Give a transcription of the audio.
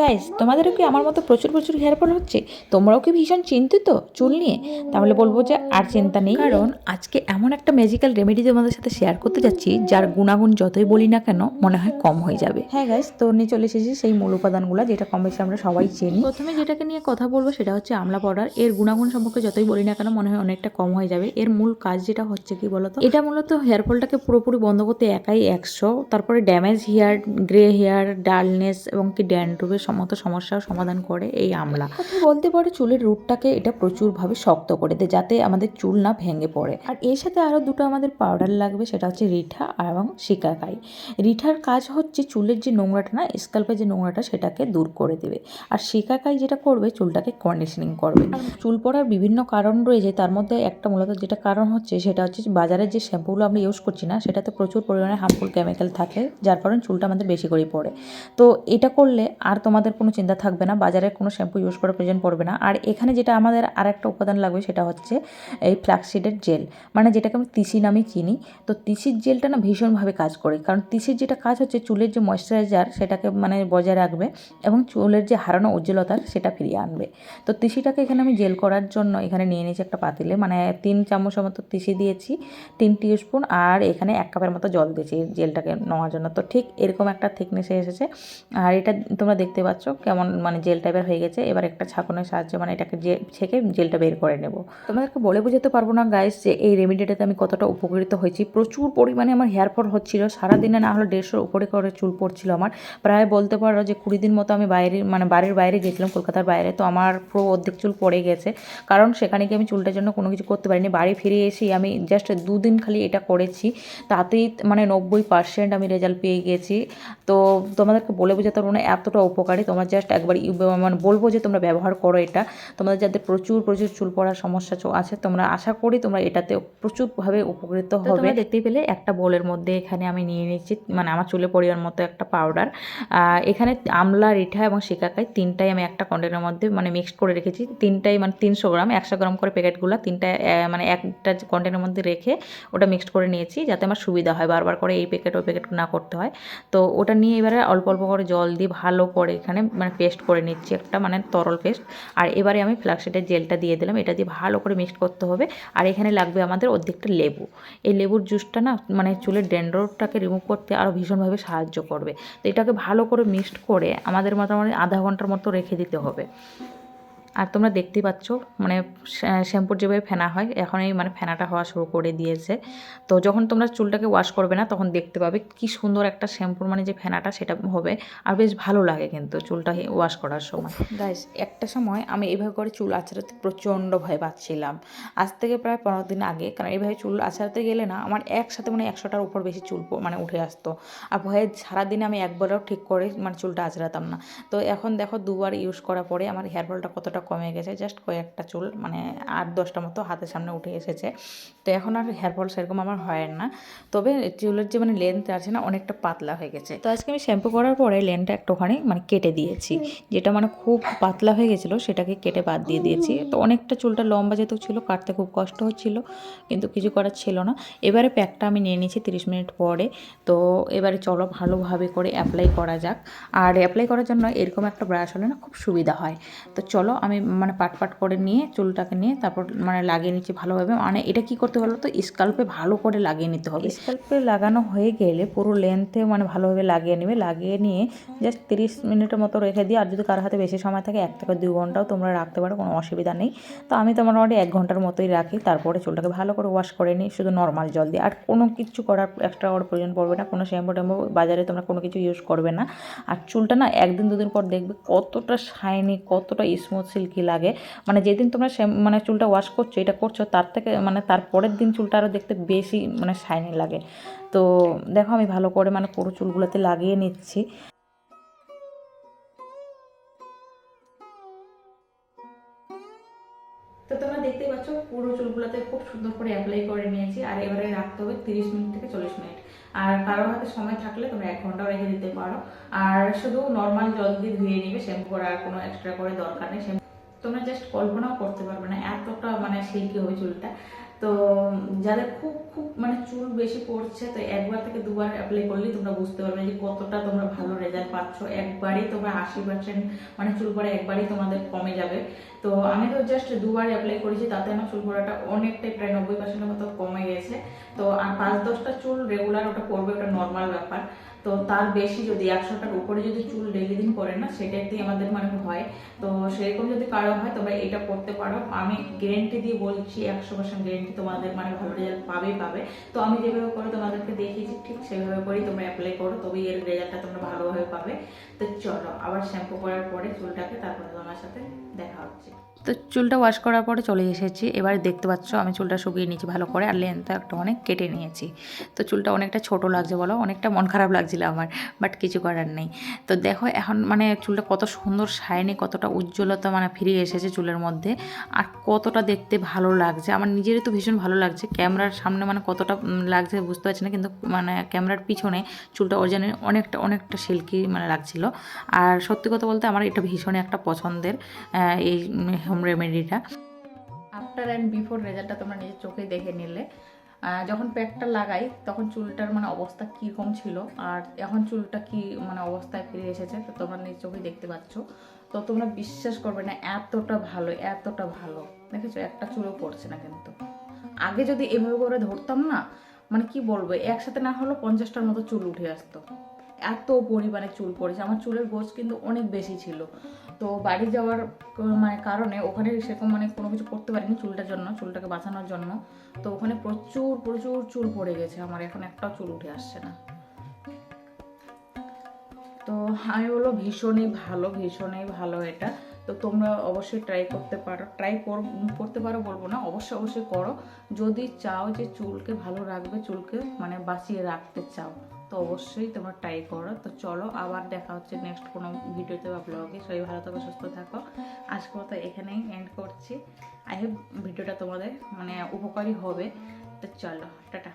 Guys তোমাদেরও কি আমার মতো প্রচুর প্রচুর হেয়ার ফল হচ্ছে? তোমরাও কি ভীষণ চিন্তিত? চুল নিয়ে? তাহলে বলব যে আর চিন্তা নেই। কারণ আজকে এমন একটা ম্যাজিক্যাল রেমেডি তোমাদের সাথে শেয়ার করতে যাচ্ছি যার গুণাগুণ যতই বলি না কেন মনে হয় কম হয়ে যাবে। হ্যাঁ গাইস তো নিয়ে চলে এসেছি সেই মূল উপাদানগুলো যেটা কম বেশি আমরা সবাই চিনি। প্রথমে যেটাকে নিয়ে কথা বলব সেটা হচ্ছে আমলা পাউডার এর গুণাগুণ সম্পর্কে যতই বলি না কেন মনে হয় অনেকটা কম হয়ে যাবে। এর মূল কাজ যেটা হচ্ছে কি বলতো? এটা মূলত হেয়ার ফলটাকে পুরোপুরি বন্ধ করতে একাই একশো তারপরে damage hair grey hair dullness এবং কি ড্যান্ড্রুফের সমস্ত সমস্যার সমাধান করে এই আমলা। বলতে পারে, চুলের রুটটাকে এটা প্রচুরভাবে শক্ত করে দেয়, যাতে আমাদের চুল না ভেঙে পড়ে। আর এর সাথে আরও দুটো আমাদের পাউডার লাগবে, সেটা হচ্ছে রিঠা এবং শিকাকাই। রিঠার কাজ হচ্ছে চুলের যে নোংরাটা না স্কাল্পের যে নোংরাটা, সেটাকে দূর করে দেবে। আর শিকাকাই যেটা করবে, চুলটাকে কন্ডিশনিং করবে। চুল পড়ার বিভিন্ন কারণ রয়েছে, তার মধ্যে একটা মূলত যেটা কারণ হচ্ছে, সেটা হচ্ছে বাজারের যে শ্যাম্পুগুলো আমরা ইউজ করছি না, সেটাতে প্রচুর পরিমাণে হার্মফুল কেমিক্যাল থাকে, যার কারণে চুলটা আমাদের বেশি করে পড়ে। তো এটা করলে আর তোমাদের কোনো চিন্তা থাকবে না বাজারের কোনো শ্যাম্পু ইউজ করার প্রয়োজন পড়বে না। আর এখানে যেটা আমাদের আর একটা উপাদান লাগবে সেটা হচ্ছে এই ফ্ল্যাক্সিডের জেল মানে যেটাকে আমি তিসি নামে চিনি। তো তিসির জেলটা না ভীষণভাবে কাজ করে। কারণ তিসির যেটা কাজ হচ্ছে চুলের যে ময়শ্চারাইজার সেটাকে মানে বজায় রাখবে এবং চুলের যে হারানো উজ্জ্বলতার সেটা ফিরিয়ে আনবে। তো তিসিটাকে এখানে আমি জেল করার জন্য এখানে নিয়ে নিয়েছি একটা পাতিলে। মানে তিন চামচের মতো তিসি দিয়েছি, তিন স্পুন আর এখানে এক কাপের মতো জল দিয়েছি জেলটাকে নেওয়ার জন্য। তো ঠিক এরকম একটা থিকনেসে এসেছে। আর এটা তোমরা দেখতে পাচ্ছ? কেমন মানে জেল টাইপের হয়ে গেছে, এবার একটা ছাঁকনের সাহায্যে মানে এটাকে যে ছেঁকে জেলটা বের করে নেব। তোমাদেরকে বলে বোঝাতে পারব না গাইস যে এই রেমিডিটাতে আমি কতটা উপকৃত হয়েছি। প্রচুর পরিমাণে আমার হেয়ার ফল হচ্ছিল, সারাদিনে না হলে দেড়শোর উপরে করে চুল পড়ছিল আমার। প্রায় বলতে পারো যে কুড়ি দিন মতো আমি বাইরে মানে বাড়ির বাইরে গেছিলাম কলকাতার বাইরে, তো আমার পুরো অর্ধেক চুল পড়ে গেছে। কারণ সেখানে গিয়ে আমি চুলটার জন্য কোনো কিছু করতে পারিনি, বাড়ি ফিরে এসেই আমি জাস্ট দুদিন খালি এটা করেছি। তাতেই মানে নব্বই পার্সেন্ট আমি রেজাল্ট পেয়ে গেছি। তো তোমাদেরকে বলে বোঝাতে পারব না এতটা উপকারী তোমরা জাস্ট একবার মানে বলব যে তোমরা ব্যবহার করো এটা। তোমাদের যাদের প্রচুর প্রচুর চুল পড়ার সমস্যা আছে তোমরা আশা করি তোমরা এটাতে প্রচুরভাবে উপকৃত হবে। দেখতেই পেলে একটা বোলের মধ্যে এখানে আমি নিয়ে নিচ্ছি মানে আমার চুলে পরিমাণ মতো একটা পাউডার এখানে আমলা রিঠা এবং শিকাকাই তিনটাই আমি একটা কন্টেনারের মধ্যে মানে মিক্সড করে রেখেছি। তিনটাই মানে তিনশো গ্রাম একশো গ্রাম করে প্যাকেটগুলো তিনটা মানে একটা কন্টেনারের মধ্যে রেখে ওটা মিক্সড করে নিয়েছি যাতে আমার সুবিধা হয় বারবার করে এই প্যাকেট ওই প্যাকেট না করতে হয়। তো ওটা নিয়ে এবারে অল্প অল্প করে জল দিয়ে ভালো করে এখানে মানে পেস্ট করে নিচ্ছি একটা মানে তরল পেস্ট আর এবারে আমি ফ্ল্যাক্সিডের জেলটা দিয়ে দিলাম, এটা দিয়ে ভালো করে মিক্সড করতে হবে। আর এখানে লাগবে আমাদের অর্ধেকটা লেবু। এই লেবুর জুসটা না মানে চুলের ড্যান্ড্রোটাকে রিমুভ করতে আরও ভীষণভাবে সাহায্য করবে। তো এটাকে ভালো করে মিক্সড করে আমাদের মোটামুটি আধা ঘণ্টার মতো রেখে দিতে হবে। আর তোমরা দেখতেই পাচ্ছ মানে শ্যা- শ্যাম্পুর যেভাবে ফেনা হয় এখন এই মানে ফেনাটা হওয়া শুরু করে দিয়েছে। তো যখন তোমরা চুলটাকে ওয়াশ করবে না, তখন দেখতে পাবে কি সুন্দর একটা শ্যাম্পুর মানে যে ফেনাটা, সেটা হবে। আর বেশ ভালো লাগে কিন্তু চুলটা ওয়াশ করার সময়। গাইস একটা সময় আমি এইভাবে করে চুল আছড়াতে প্রচণ্ড ভয় পাচ্ছিলাম। আজ থেকে প্রায় পনেরো দিন আগে, কারণ এইভাবে চুল আছড়াতে গেলে না, আমার একসাথে মানে একশোটার উপর বেশি চুল মানে উঠে আসতো। আর ভয়ে সারাদিনে আমি একবারও ঠিক করে মানে চুলটা আছড়াতাম না। তো এখন দেখো দুবার ইউজ করার পরে আমার হেয়ার ফলটা কতটা কমে গেছে জাস্ট কয়েকটা চুল মানে আট দশটা মতো হাতের সামনে উঠে এসেছে। তো এখন আর হেয়ার ফল সেরকম আমার হয় না। তবে চুলের যে মানে লেন্থ আছে না, অনেকটা পাতলা হয়ে গেছে। তো আজকে আমি শ্যাম্পু করার পরে লেন্থটা একটুখানি মানে কেটে দিয়েছি। যেটা মানে খুব পাতলা হয়ে গেছিল, সেটাকে কেটে বাদ দিয়ে দিয়েছি। তো অনেকটা চুলটা লম্বা যেহেতু ছিল, কাটতে খুব কষ্ট হচ্ছিল, কিন্তু কিছু করার ছিল না। এবারে প্যাকটা আমি নিয়ে নিয়েছি তিরিশ মিনিট পরে। তো এবারে চলো ভালোভাবে করে অ্যাপ্লাই করা যাক। আর অ্যাপ্লাই করার জন্য এরকম একটা ব্রাশ হলে না খুব সুবিধা হয়। তো চলো আমি মানে পাট পাট করে নিয়ে চুলটাকে নিয়ে তারপর মানে লাগিয়ে নিচ্ছি ভালোভাবে। মানে এটা কি করতে হলো তো? স্কাল্পে ভালো করে লাগিয়ে নিতে হবে। স্কাল্পে লাগানো হয়ে গেলে পুরো লেন্থে মানে ভালোভাবে লাগিয়ে নেবে। লাগিয়ে নিয়ে জাস্ট তিরিশ মিনিটের মতো রেখে দিয়ে আর যদি কারোর হাতে বেশি সময় থাকে, এক থেকে দুই ঘন্টাও তোমরা রাখতে পারো, কোনো অসুবিধা নেই। তো আমি তো মোটামুটি এক ঘণ্টার মতোই রাখি। তারপরে চুলটাকে ভালো করে ওয়াশ করে নিই, শুধু নর্মাল জল দিয়ে। আর কোনো কিছু করার এক্সট্রা করার প্রয়োজন পড়বে না। কোনো শ্যাম্পু ট্যাম্পু বাজারে তোমরা কোনো কিছু ইউজ করবে না। আর চুলটা না একদিন দুদিন পর দেখবে কতটা শাইনি কতটা স্মুথ সিল্কি লাগে? মানে যেদিন তোমরা মানে চুলটা ওয়াশ করছ, এটা করছ, তার থেকে মানে তার পরের দিন চুলটা আরও দেখতে বেশি মানে শাইনি লাগে। তো দেখো আমি ভালো করে মানে পুরো চুলগুলোতে লাগিয়ে নিচ্ছি। তো তোমরা দেখতেই পাচ্ছ, পুরো চুলগুলোতে খুব সুন্দর করে অ্যাপ্লাই করে নিয়েছি, আর এবারে রাখতে হবে তিরিশ মিনিট থেকে চল্লিশ মিনিট। আর কারোর হাতে সময় থাকলে তোমরা এক ঘন্টাও রেখে দিতে পারো। আর শুধু নর্মাল জল দিয়ে ধুয়ে নিবে শ্যাম্পু করার কোনো এক্সট্রা করে দরকার নেই শ্যাম্পু তোমরা জাস্ট কল্পনাও করতে পারবে না, এতটা মানে সিল্কি হবে চুলটা তো যাদের খুব খুব মানে চুল বেশি পড়ছে, তো একবার থেকে দুবার অ্যাপ্লাই করলেই তোমরা বুঝতে পারবে যে কতটা তোমরা ভালো রেজাল্ট পাচ্ছ। একবারই তোমরা আশি পার্সেন্ট মানে চুল পড়া একবারই তোমাদের কমে যাবে। তো আমি তো জাস্ট দুবার অ্যাপ্লাই করেছি, তাতে আমার চুল পড়াটা অনেকটাই প্রায় নব্বই পার্সেন্টের মতো কমে গেছে। তো আর পাঁচ দশটা চুল রেগুলার ওটা পড়বে ওটা নর্মাল ব্যাপার। তো তার বেশি যদি একশোটার উপরে যদি চুল ডেলি দিন পড়ে না, সেটাতেই আমাদের মানে হয় তো সেরকম যদি কারও হয়, তোমরা এটা করতে পারো। আমি গ্যারেন্টি দিয়ে বলছি, একশো পার্সেন্ট গ্যারেন্টি তোমাদের মানে ভালো রেজাল্ট পাবেই পাবে। তো আমি যেভাবে করে, তোমাদেরকে দেখিয়েছি, ঠিক সেভাবে করেই তোমরা অ্যাপ্লাই করো, তবেই এর রেজাল্টটা তোমরা ভালোভাবে পাবে। তো চলো, আবার শ্যাম্পু করার পরে চুলটাকে তারপরে তোমার সাথে দেখা হচ্ছে। তো চুলটা ওয়াশ করার পরে চলে এসেছি। এবার দেখতে পাচ্ছ, আমি চুলটা শুকিয়ে নিয়েছি ভালো করে, আর লেন্থটা একটা অনেক। কেটে নিয়েছি। তো চুলটা অনেকটা ছোট লাগছে বলো, অনেকটা মন খারাপ লাগছিল আমার বাট কিছু করার নেই। তো দেখো এখন মানে চুলটা কত সুন্দর শাইনি কতটা উজ্জ্বলতা মানে ফিরে এসেছে চুলের মধ্যে, আর কতটা দেখতে ভালো লাগছে। আমার নিজেরই তো ভীষণ ভালো লাগছে, ক্যামেরার সামনে মানে কতটা লাগছে বুঝতে পারছি না, কিন্তু মানে ক্যামেরার পিছনে চুলটা অরিজিনাল অনেকটা অনেকটা সিল্কি মানে লাগছিল। আর সত্যি কথা বলতে আমার এটা ভীষণই একটা পছন্দের এই হোম রেমেডিটা আফটার অ্যান্ড বিফোর রেজাল্টটা তোমরা নিজের চোখেই দেখে নিলে। যখন প্যাকটা লাগাই, তখন চুলটার মানে অবস্থা কীরকম ছিল? আর এখন চুলটা কি মানে অবস্থায় ফিরে এসেছে? তো তোমরা নিজ চোখেই দেখতে পাচ্ছ। তো তোমরা বিশ্বাস করবে না, এতটা ভালো এতটা ভালো। দেখেছ? একটা চুলও পড়ছে না কিন্তু। আগে যদি এভাবে করে ধরতাম না মানে কি বলব? একসাথে না হলেও পঞ্চাশটার মতো চুল উঠে আসতো। এত পরিমাণে চুল পড়েছে। আমার চুলের গোছ কিন্তু অনেক বেশি ছিল। তো বাড়ি যাওয়ার মানে কারণে ওখানে সেরকম মানে কোনো কিছু করতে পারিনি চুলটার জন্য, চুলটাকে বাঁচানোর জন্য। তো ওখানে প্রচুর প্রচুর চুল পড়ে গেছে আমার। এখন একটাও চুল উঠে আসছে না। তো আমি বলব ভীষণই ভালো ভীষণই ভালো এটা। তো তোমরা অবশ্যই ট্রাই করতে পারো ট্রাই করতে পারো বলব না, অবশ্যই অবশ্যই করো। যদি চাও যে চুলকে ভালো রাখবে, চুলকে মানে বাঁচিয়ে রাখতে চাও। তো অবশ্যই তোমরা ট্রাই করো। তো চলো আবার দেখা হচ্ছে নেক্সট কোনো ভিডিওতে বা ব্লগে সবাই ভালো থাকো, সুস্থ থাকো। আজকে মতো এখানেই এন্ড করছি। আই হোপ ভিডিওটা তোমাদের মানে উপকারী হবে। তো চলো, টাটা।